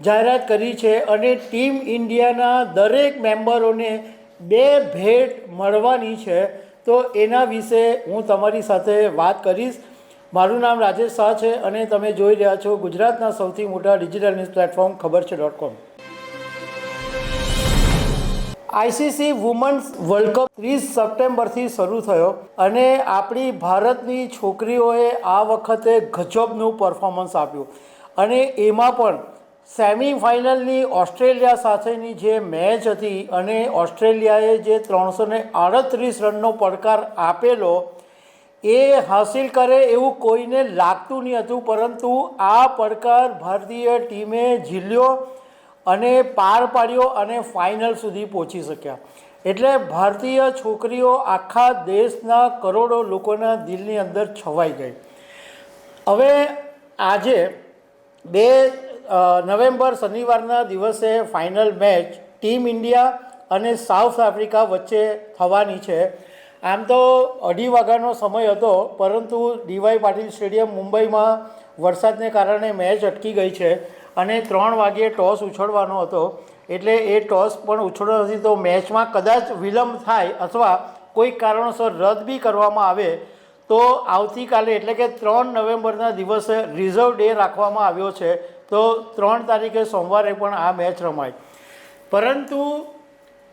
જાહેરાત કરી છે અને ટીમ ઇન્ડિયાના દરેક મેમ્બરોને બે ભેટ મળવાની છે. તો એના વિશે હું તમારી સાથે વાત કરીશ. મારું નામ રાજેશ શાહ છે અને તમે જોઈ રહ્યા છો ગુજરાતના સૌથી મોટા ડિજિટલ ન્યૂઝ પ્લેટફોર્મ ખબર છે dot com. ICC women's world cup ત્રીસ સપ્ટેમ્બરથી શરૂ થયો અને આપણી ભારતની છોકરીઓએ આ વખતે ગજબનું પરફોર્મન્સ આપ્યું. અને એમાં પણ સેમિફાઇનલની ઓસ્ટ્રેલિયા સાથેની જે મેચ હતી અને ઓસ્ટ્રેલિયાએ જે ત્રણસો ને આડત્રીસ રનનો પડકાર આપેલો, એ હાસિલ કરે એવું કોઈને લાગતું નહીં હતું, પરંતુ આ પડકાર ભારતીય ટીમે ઝીલ્યો અને પાર પાડ્યો અને ફાઇનલ સુધી પહોંચી શક્યા. એટલે ભારતીય છોકરીઓ આખા દેશના કરોડો લોકોના દિલની અંદર છવાઈ ગઈ. હવે આજે બે નવેમ્બર શનિવારના દિવસે ફાઇનલ મેચ ટીમ ઇન્ડિયા અને સાઉથ આફ્રિકા વચ્ચે થવાની છે. આમ તો અઢી વાગ્યાનો સમય હતો, પરંતુ ડીવાય પાટીલ સ્ટેડિયમ મુંબઈમાં વરસાદને કારણે મેચ અટકી ગઈ છે અને ત્રણ વાગ્યે ટોસ ઉછળવાનો હતો. એટલે એ ટોસ પણ ઉછળ્યો નથી તો મેચમાં કદાચ વિલંબ થાય અથવા કોઈ કારણોસર રદ બી કરવામાં આવે તો આવતીકાલે એટલે કે ત્રણ નવેમ્બરના દિવસે રિઝર્વ ડે રાખવામાં આવ્યો છે. તો ત્રણ તારીખે સોમવારે પણ આ મેચ રમાય. પરંતુ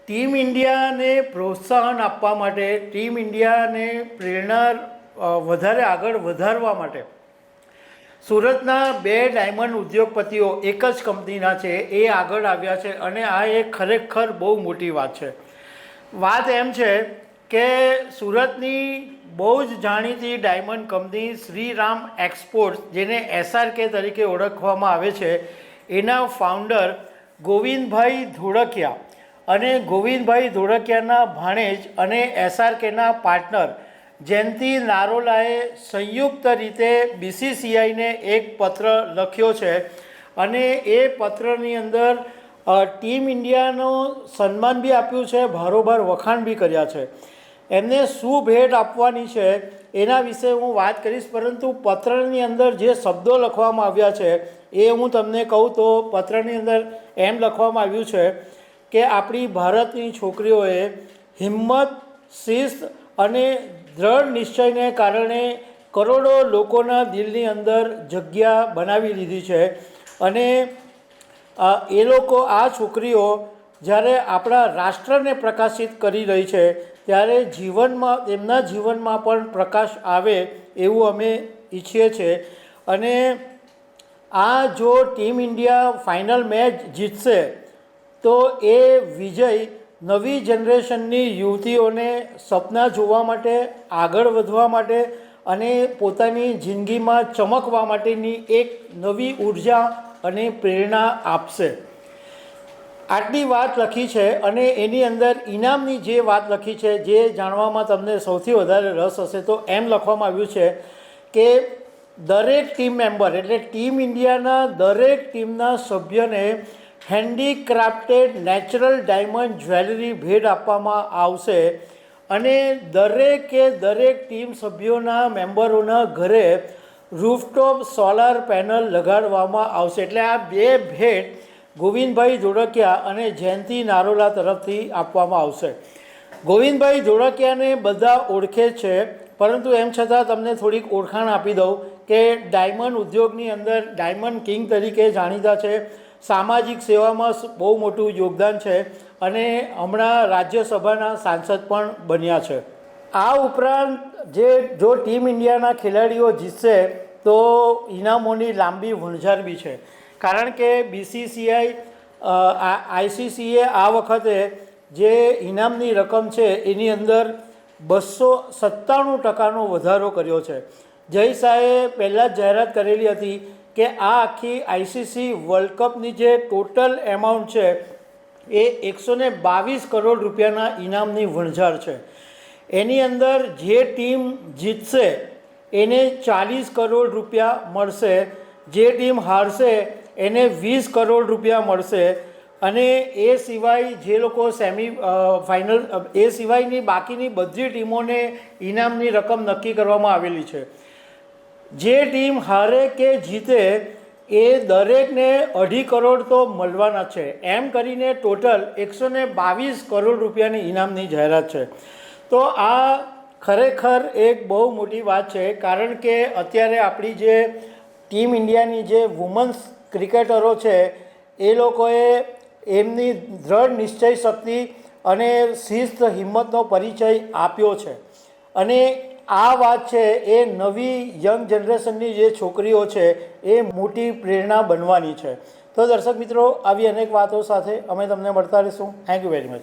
ટીમ ઇન્ડિયાને પ્રોત્સાહન આપવા માટે, ટીમ ઇન્ડિયાને પ્રેરણા વધારે આગળ વધારવા માટે સુરતના બે ડાયમંડ ઉદ્યોગપતિઓ એક જ કંપનીના છે, એ આગળ આવ્યા છે અને આ એક ખરેખર બહુ મોટી વાત છે. વાત એમ છે કે સુરતની બહુ જ જાણીતી ડાયમંડ કંપની શ્રીરામ એક્સપોર્ટ્સ, જેને એસઆરકે તરીકે ઓળખવામાં આવે છે, એના ફાઉન્ડર ગોવિંદભાઈ ધોળકિયા અને ગોવિંદભાઈ ધોળકિયાના ભાણેજ અને એસઆરકેના પાર્ટનર જયંતિ નારોલાએ સંયુક્ત રીતે બીસીસીઆઈને એક પત્ર લખ્યો છે અને એ પત્રની અંદર ટીમ ઇન્ડિયાનું સન્માન બી આપ્યું છે, ભારોભાર વખાણ બી કર્યા છે. એમને શું ભેટ આપવાની છે એના વિશે હું વાત કરીશ, પરંતુ પત્રની અંદર જે શબ્દો લખવામાં આવ્યા છે એ હું તમને કહું તો પત્રની અંદર એમ લખવામાં આવ્યું છે કે આપણી ભારતની છોકરીઓએ હિંમત, શિસ્ત અને દ્રઢ નિશ્ચયને કારણે કરોડો લોકોના દિલની અંદર જગ્યા બનાવી લીધી છે. અને એ લોકો, આ છોકરીઓ જ્યારે આપણા રાષ્ટ્રને પ્રકાશિત કરી રહી છે, ત્યારે જીવનમાં તેમના જીવનમાં પણ પ્રકાશ આવે એવું અમે ઈચ્છીએ છીએ. અને આ જો ટીમ ઇન્ડિયા ફાઇનલ મેચ જીતશે, તો એ વિજય નવી જનરેશનની યુવતીઓને સપના જોવા માટે, આગળ વધવા માટે અને પોતાની જિંદગીમાં ચમકવા માટેની એક નવી ઊર્જા અને પ્રેરણા આપશે. આટલી વાત લખી છે અને એની અંદર ઇનામની જે વાત લખી છે, જે જાણવામાં તમને સૌથી વધારે રસ હશે, તો એમ લખવામાં આવ્યું છે કે દરેક ટીમ મેમ્બર એટલે ટીમ ઇન્ડિયાના દરેક ટીમના સભ્યને હેન્ડીક્રાફ્ટેડ નેચરલ ડાયમંડ જ્વેલરી ભેટ આપવામાં આવશે અને દરેકે દરેક ટીમ સભ્યોના મેમ્બરોના ઘરે રૂફટોપ સોલાર પેનલ લગાડવામાં આવશે. એટલે આ બે ભેટ ગોવિંદભાઈ ધોળકિયા અને જયંતિ નારોલા તરફથી આપવામાં આવશે. ગોવિંદભાઈ ધોળકિયાને બધા ઓળખે છે, પરંતુ એમ છતાં તમને થોડીક ઓળખાણ આપી દઉં કે ડાયમંડ ઉદ્યોગની અંદર ડાયમંડ કિંગ તરીકે જાણીતા છે, સામાજિક સેવામાં બહુ મોટું યોગદાન છે અને હમણાં રાજ્યસભાના સાંસદ પણ બન્યા છે. આ ઉપરાંત જે, જો ટીમ ઇન્ડિયાના ખેલાડીઓ જીતશે તો ઇનામોની લાંબી વણઝાર બી છે. કારણ કે બીસીસીઆઈ આઈસીસીએ આ વખતે જે ઇનામની રકમ છે, એની અંદર બસો સત્તાણું ટકાનો વધારો કર્યો છે. જય શાહે પહેલાં જ જાહેરાત કરેલી હતી કે આ આખી આઈસીસી વર્લ્ડ કપની જે ટોટલ એમાઉન્ટ છે, એ એકસો ને બાવીસ કરોડ રૂપિયાના ઇનામની વણઝાર છે. એની અંદર જે ટીમ જીતશે, એને ચાલીસ કરોડ રૂપિયા મળશે. જે ટીમ હારશે એને વીસ કરોડ રૂપિયા મળશે. અને એ સિવાય જે લોકો સેમી ફાઇનલ એ સિવાયની બાકીની બધી ટીમોને ઇનામની રકમ નક્કી કરવામાં આવેલી છે. જે ટીમ હારે કે જીતે એ દરેકને અઢી કરોડ તો મળવાના છે. એમ કરીને ટોટલ એકસો ને બાવીસ કરોડ રૂપિયાની ઇનામની જાહેરાત છે. તો આ ખરેખર એક બહુ મોટી વાત છે. કારણ કે અત્યારે આપણી જે ટીમ ઇન્ડિયાની જે વુમન્સ ક્રિકેટરો છે, એ લોકોએ એમની દ્રઢ નિશ્ચય શક્તિ અને શિસ્ત, હિંમતનો પરિચય આપ્યો છે. અને આ વાત છે, એ નવી યંગ જનરેશનની જે છોકરીઓ છે, એ મોટી પ્રેરણા બનવાની છે. તો દર્શક મિત્રો, આવી અનેક વાતો સાથે અમે તમને મળતા રહીશું. Thank you very much